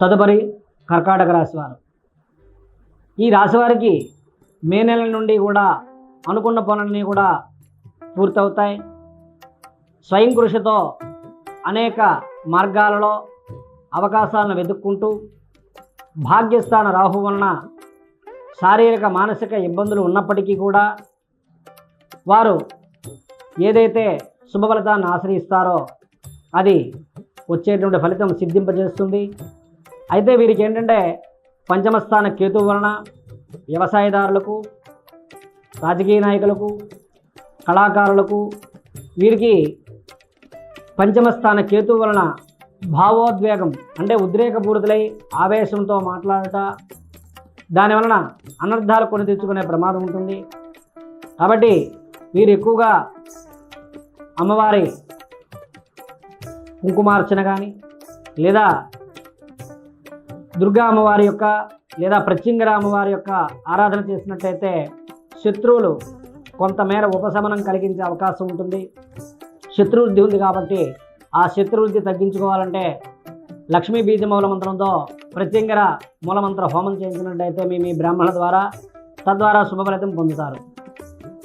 తదుపరి కర్కాటక రాశి వారు. ఈ రాశివారికి మే నెల నుండి కూడా అనుకున్న పనులన్నీ కూడా పూర్తవుతాయి. స్వయం కృషితో అనేక మార్గాలలో అవకాశాలను వెతుక్కుంటూ భాగ్యస్థాన రాహు వలన శారీరక మానసిక ఇబ్బందులు ఉన్నప్పటికీ కూడా వారు ఏదైతే శుభ ఫలితాన్ని ఆశ్రయిస్తారో అది వచ్చేటువంటి ఫలితం సిద్ధింపజేస్తుంది. అయితే వీరికి ఏంటంటే పంచమస్థాన కేతు వలన వ్యవసాయదారులకు రాజకీయ నాయకులకు కళాకారులకు వీరికి పంచమస్థాన కేతు వలన భావోద్వేగం అంటే ఉద్రేకపూరితులై ఆవేశంతో మాట్లాడట దాని వలన అనర్థాలు కొని తెచ్చుకునే ప్రమాదం ఉంటుంది. కాబట్టి వీరు ఎక్కువగా అమ్మవారి కుంకుమార్చన కానీ లేదా దుర్గా అమ్మవారి యొక్క లేదా ప్రత్యంగర అమ్మవారి యొక్క ఆరాధన చేసినట్లయితే శత్రువులు కొంతమేర ఉపశమనం కలిగించే అవకాశం ఉంటుంది. శత్రువృద్ధి ఉంది కాబట్టి ఆ శత్రువృద్ధి తగ్గించుకోవాలంటే లక్ష్మీ బీజ మూల మంత్రంతో ప్రత్యంగర మూలమంత్ర హోమం చేయించినట్టయితే మీ మీ బ్రాహ్మణుల ద్వారా తద్వారా శుభఫలితం పొందుతారు.